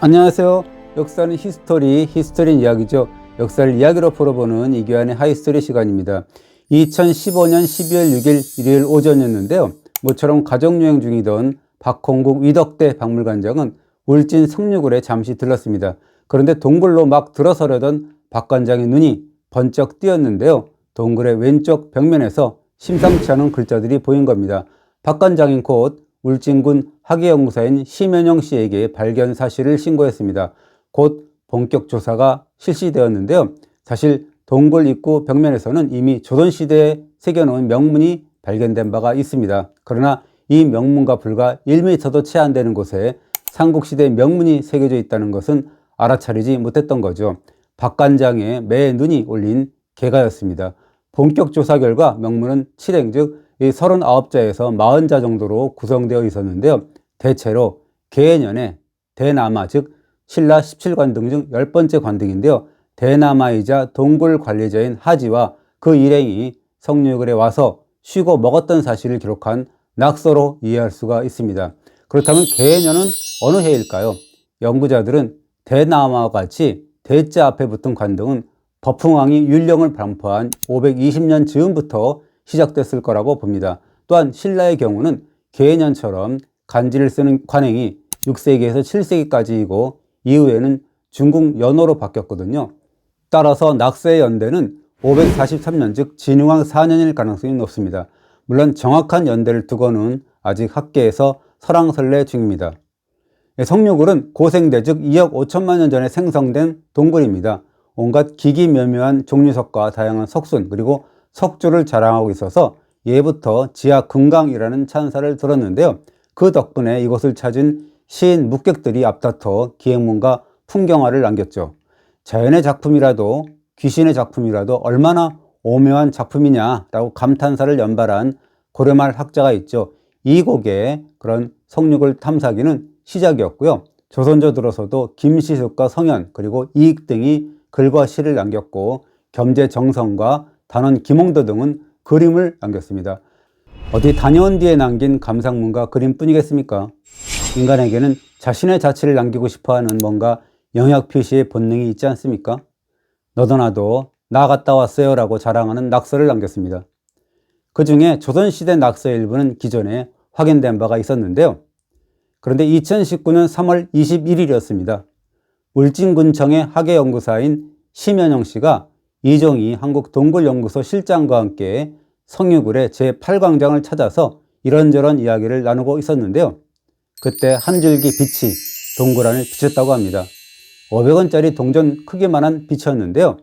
안녕하세요. 역사는 히스토리, 히스토리는 이야기죠. 역사를 이야기로 풀어보는 이규환의 하이스토리 시간입니다. 2015년 12월 6일 일요일 오전이었는데요. 모처럼 가족여행 중이던 박홍국 위덕대 박물관장은 울진 성류굴에 잠시 들렀습니다. 그런데 동굴로 막 들어서려던 박 관장의 눈이 번쩍 띄었는데요. 동굴의 왼쪽 벽면에서 심상치 않은 글자들이 보인 겁니다. 박 관장인 곧 울진군 학예연구사인 심현영 씨에게 발견 사실을 신고했습니다. 곧 본격 조사가 실시되었는데요. 사실 동굴 입구 벽면에서는 이미 조선시대에 새겨놓은 명문이 발견된 바가 있습니다. 그러나 이 명문과 불과 1m도 채 안 되는 곳에 삼국시대 명문이 새겨져 있다는 것은 알아차리지 못했던 거죠. 박관장의 매 눈이 올린 개가였습니다. 본격 조사 결과 명문은 7행 즉 39자에서 40자 정도로 구성되어 있었는데요. 대체로 개년에 대남아 즉 신라 17관 등중 10번째 관등인데요. 대남아이자 동굴 관리자인 하지와 그 일행이 성류굴에 와서 쉬고 먹었던 사실을 기록한 낙서로 이해할 수가 있습니다. 그렇다면 개년은 어느 해일까요? 연구자들은 대남아와 같이 대자 앞에 붙은 관등은 버풍왕이 율령을 반포한 520년 즈음부터 시작됐을 거라고 봅니다. 또한 신라의 경우는 개년처럼 간지를 쓰는 관행이 6세기에서 7세기까지이고 이후에는 중국 연호로 바뀌었거든요. 따라서 낙서의 연대는 543년 즉 진흥왕 4년일 가능성이 높습니다. 물론 정확한 연대를 두고는 아직 학계에서 설왕설래 중입니다. 성묘굴은 고생대 즉 2억 5천만 년 전에 생성된 동굴입니다. 온갖 기기묘묘한 종류석과 다양한 석순 그리고 석조를 자랑하고 있어서 예부터 지하 금강이라는 찬사를 들었는데요. 그 덕분에 이곳을 찾은 시인 묵객들이 앞다퉈 기행문과 풍경화를 남겼죠. 자연의 작품이라도 귀신의 작품이라도 얼마나 오묘한 작품이냐라고 감탄사를 연발한 고려말 학자가 있죠. 이 곡의 그런 성육을 탐사기는 시작이었고요. 조선조 들어서도 김시숙과 성현 그리고 이익 등이 글과 시를 남겼고 겸재 정성과 단원 김홍도 등은 그림을 남겼습니다. 어디 다녀온 뒤에 남긴 감상문과 그림뿐이겠습니까? 인간에게는 자신의 자취를 남기고 싶어하는 뭔가 영역 표시의 본능이 있지 않습니까? 너도 나도 나 갔다 왔어요 라고 자랑하는 낙서를 남겼습니다. 그 중에 조선시대 낙서의 일부는 기존에 확인된 바가 있었는데요. 그런데 2019년 3월 21일이었습니다. 울진군청의 학예연구사인 심현영 씨가 이종희 한국 동굴연구소 실장과 함께 성유굴의 제8광장을 찾아서 이런저런 이야기를 나누고 있었는데요. 그때 한 줄기 빛이 동굴 안을 비쳤다고 합니다. 500원짜리 동전 크기만한 빛이었는데요.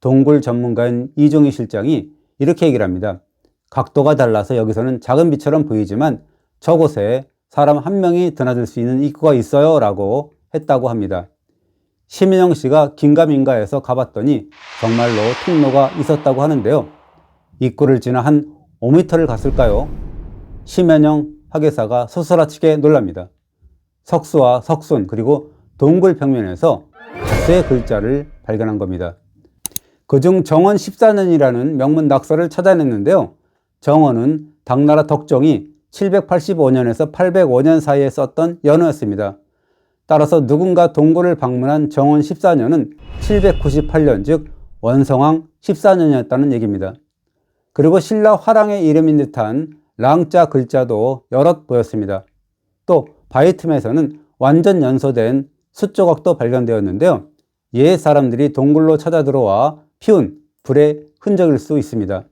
동굴 전문가인 이종희 실장이 이렇게 얘기를 합니다. 각도가 달라서 여기서는 작은 빛처럼 보이지만 저곳에 사람 한 명이 드나들 수 있는 입구가 있어요 라고 했다고 합니다. 심인영 씨가 긴가민가해서 가봤더니 정말로 통로가 있었다고 하는데요. 입구를 지나 한 5m를 갔을까요? 심현영 학예사가 소스라치게 놀랍니다. 석수와 석순 그리고 동굴 평면에서 다수의 글자를 발견한 겁니다. 그중 정원 14년이라는 명문 낙서를 찾아냈는데요. 정원은 당나라 덕종이 785년에서 805년 사이에 썼던 연호였습니다. 따라서 누군가 동굴을 방문한 정원 14년은 798년 즉 원성왕 14년이었다는 얘기입니다. 그리고 신라 화랑의 이름인 듯한 랑자 글자도 여럿 보였습니다. 또 바위 틈에서는 완전 연소된 숫조각도 발견되었는데요. 옛 사람들이 동굴로 찾아 들어와 피운 불의 흔적일 수 있습니다.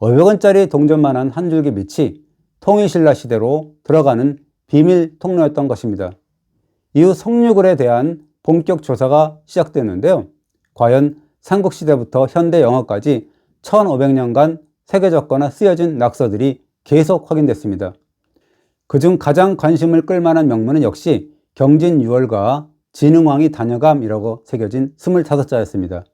500원짜리 동전만한 한 줄기 빛이 통일신라 시대로 들어가는 비밀 통로였던 것입니다. 이후 성류굴에 대한 본격 조사가 시작되는데요. 과연 삼국시대부터 현대 영어까지 1500년간 새겨졌거나 쓰여진 낙서들이 계속 확인됐습니다. 그중 가장 관심을 끌만한 명문은 역시 경진 6월과 진흥왕이 다녀감이라고 새겨진 25자였습니다.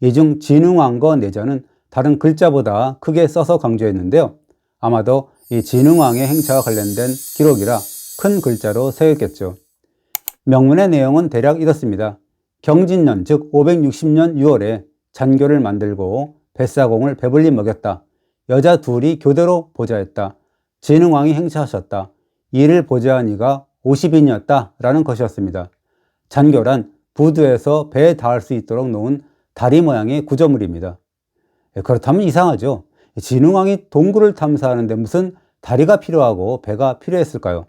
이 중 진흥왕과 내전은 다른 글자보다 크게 써서 강조했는데요. 아마도 이 진흥왕의 행차와 관련된 기록이라 큰 글자로 새겼겠죠. 명문의 내용은 대략 이렇습니다. 경진년 즉 560년 6월에 잔교를 만들고 뱃사공을 배불리 먹였다. 여자 둘이 교대로 보좌했다. 진흥왕이 행차하셨다. 이를 보좌한 이가 50인이었다. 라는 것이었습니다. 잔결한 부두에서 배에 닿을 수 있도록 놓은 다리 모양의 구조물입니다. 예, 그렇다면 이상하죠. 진흥왕이 동굴을 탐사하는데 무슨 다리가 필요하고 배가 필요했을까요?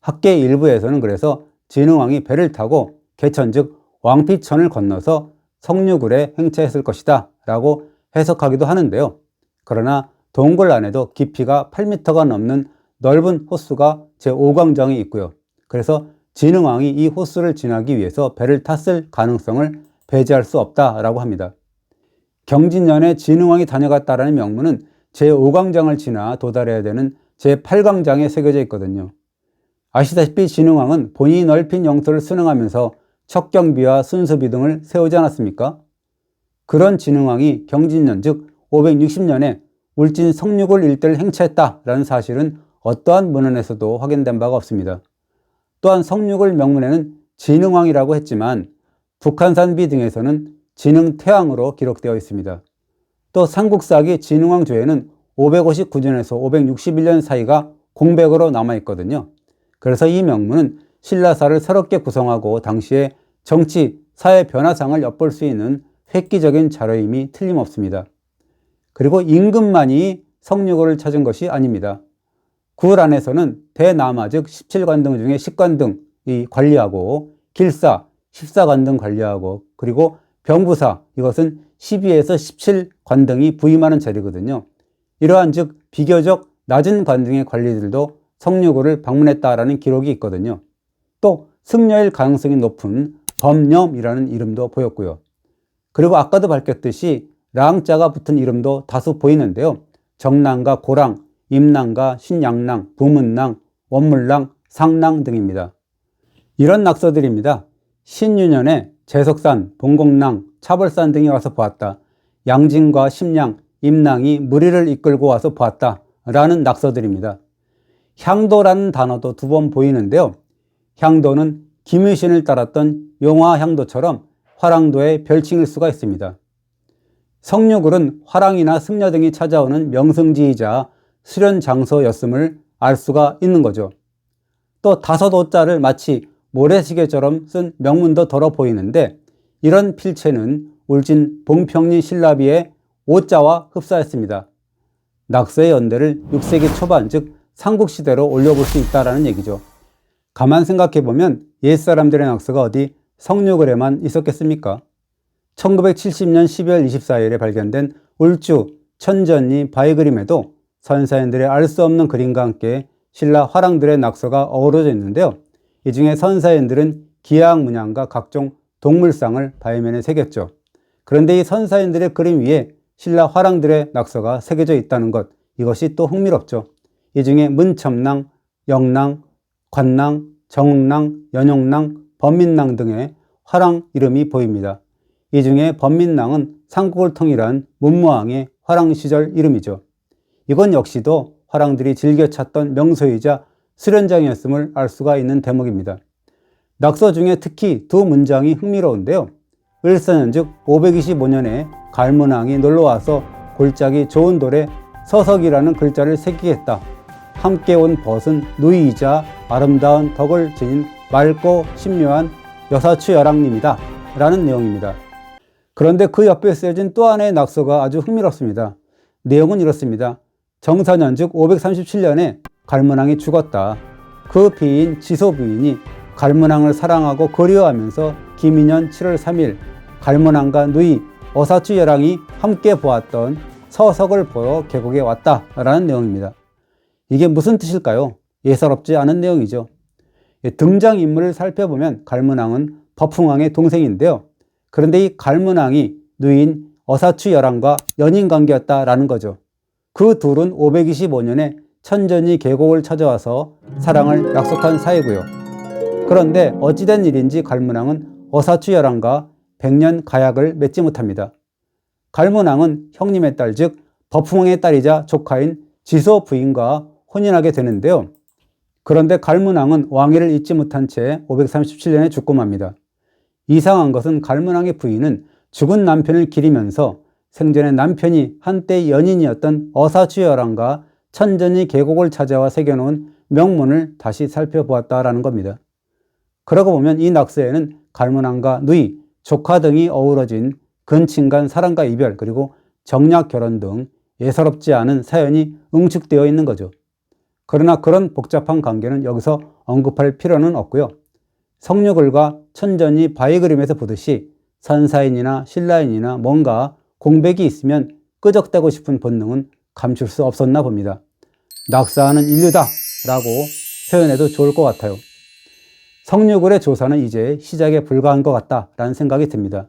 학계 일부에서는 그래서 진흥왕이 배를 타고 개천 즉 왕피천을 건너서 성류굴에 행차했을 것이다 라고 해석하기도 하는데요. 그러나 동굴 안에도 깊이가 8m가 넘는 넓은 호수가 제5광장이 있고요. 그래서 진흥왕이 이 호수를 지나기 위해서 배를 탔을 가능성을 배제할 수 없다라고 합니다. 경진년에 진흥왕이 다녀갔다라는 명문은 제5광장을 지나 도달해야 되는 제8광장에 새겨져 있거든요. 아시다시피 진흥왕은 본인이 넓힌 영토를 순응하면서 척경비와 순수비 등을 세우지 않았습니까? 그런 진흥왕이 경진년 즉 560년에 울진 성육을 일대를 행차했다라는 사실은 어떠한 문헌에서도 확인된 바가 없습니다. 또한 성육을 명문에는 진흥왕이라고 했지만 북한산비 등에서는 진흥태왕으로 기록되어 있습니다. 또 삼국사기 진흥왕 조에는 559년에서 561년 사이가 공백으로 남아 있거든요. 그래서 이 명문은 신라사를 새롭게 구성하고 당시의 정치, 사회 변화상을 엿볼 수 있는 획기적인 자료임이 틀림없습니다. 그리고 임금만이 성유고를 찾은 것이 아닙니다. 굴 안에서는 대남아 즉 17관등 중에 10관등이 관리하고 길사, 14관등 관리하고 그리고 병부사 이것은 12에서 17관등이 부임하는 자리거든요. 이러한 즉 비교적 낮은 관등의 관리들도 성유고를 방문했다라는 기록이 있거든요. 또 승려일 가능성이 높은 범념이라는 이름도 보였고요. 그리고 아까도 밝혔듯이 랑자가 붙은 이름도 다수 보이는데요. 정랑과 고랑, 임랑과 신양랑, 부문랑, 원물랑, 상랑 등입니다. 이런 낙서들입니다. 신유년에 재석산, 봉곡랑, 차벌산 등이 와서 보았다. 양진과 심양, 임랑이 무리를 이끌고 와서 보았다. 라는 낙서들입니다. 향도라는 단어도 두 번 보이는데요. 향도는 김유신을 따랐던 용화 향도처럼 화랑도의 별칭일 수가 있습니다. 성류굴은 화랑이나 승려 등이 찾아오는 명승지이자 수련 장소였음을 알 수가 있는 거죠. 또 다섯 오자를 마치 모래시계처럼 쓴 명문도 덜어 보이는데 이런 필체는 울진 봉평리 신라비의 오자와 흡사했습니다. 낙서의 연대를 6세기 초반 즉 삼국시대로 올려볼 수 있다는 얘기죠. 가만 생각해보면 옛사람들의 낙서가 어디 성류글에만 있었겠습니까? 1970년 12월 24일에 발견된 울주 천전리 바위 그림에도 선사인들의 알 수 없는 그림과 함께 신라 화랑들의 낙서가 어우러져 있는데요. 이 중에 선사인들은 기악 문양과 각종 동물상을 바위면에 새겼죠. 그런데 이 선사인들의 그림 위에 신라 화랑들의 낙서가 새겨져 있다는 것, 이것이 또 흥미롭죠. 이 중에 문첨랑, 영랑, 관랑, 정랑, 연영랑, 범민랑 등의 화랑 이름이 보입니다. 이 중에 범민랑은 삼국을 통일한 문무왕의 화랑 시절 이름이죠. 이건 역시도 화랑들이 즐겨 찾던 명소이자 수련장이었음을 알 수가 있는 대목입니다. 낙서 중에 특히 두 문장이 흥미로운데요. 을사년 즉 525년에 갈문왕이 놀러와서 골짜기 좋은 돌에 서석이라는 글자를 새기겠다. 함께 온 벗은 누이이자 아름다운 덕을 지닌 맑고 신묘한 여사추 여랑님이다. 라는 내용입니다. 그런데 그 옆에 쓰여진 또 하나의 낙서가 아주 흥미롭습니다. 내용은 이렇습니다. 정사년 즉 537년에 갈문왕이 죽었다. 그 비인 지소 부인이 갈문왕을 사랑하고 그리워하면서 김인년 7월 3일 갈문왕과 누이 어사추 여랑이 함께 보았던 서석을 보러 계곡에 왔다라는 내용입니다. 이게 무슨 뜻일까요? 예사롭지 않은 내용이죠. 예, 등장인물을 살펴보면 갈문왕은 버풍왕의 동생인데요. 그런데 이 갈문왕이 누인 어사추 여랑과 연인 관계였다라는 거죠. 그 둘은 525년에 천전이 계곡을 찾아와서 사랑을 약속한 사이고요. 그런데 어찌된 일인지 갈문왕은 어사추 여랑과 백년 가약을 맺지 못합니다. 갈문왕은 형님의 딸, 즉 버풍왕의 딸이자 조카인 지소 부인과 혼인하게 되는데요. 그런데 갈문왕은 왕위를 잊지 못한 채 537년에 죽고 맙니다. 이상한 것은 갈문왕의 부인은 죽은 남편을 기리면서 생전에 남편이 한때 연인이었던 어사주여랑과 천전이 계곡을 찾아와 새겨놓은 명문을 다시 살펴보았다라는 겁니다. 그러고 보면 이 낙서에는 갈문왕과 누이, 조카 등이 어우러진 근친간 사랑과 이별 그리고 정략 결혼 등 예사롭지 않은 사연이 응축되어 있는 거죠. 그러나 그런 복잡한 관계는 여기서 언급할 필요는 없고요. 성유글과 천전이 바위 그림에서 보듯이 선사인이나 신라인이나 뭔가 공백이 있으면 끄적대고 싶은 본능은 감출 수 없었나 봅니다. 낙사하는 인류다 라고 표현해도 좋을 것 같아요. 성유글의 조사는 이제 시작에 불과한 것 같다라는 생각이 듭니다.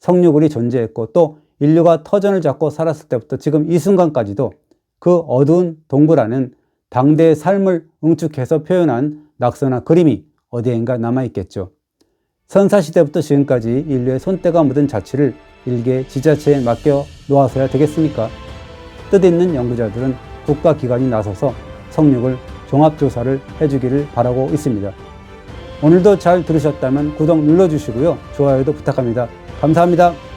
성유글이 존재했고 또 인류가 터전을 잡고 살았을 때부터 지금 이 순간까지도 그 어두운 동굴 안은 당대의 삶을 응축해서 표현한 낙서나 그림이 어디엔가 남아있겠죠. 선사시대부터 지금까지 인류의 손때가 묻은 자취를 일개 지자체에 맡겨 놓아서야 되겠습니까? 뜻있는 연구자들은 국가기관이 나서서 성육을 종합조사를 해주기를 바라고 있습니다. 오늘도 잘 들으셨다면 구독 눌러주시고요. 좋아요도 부탁합니다. 감사합니다.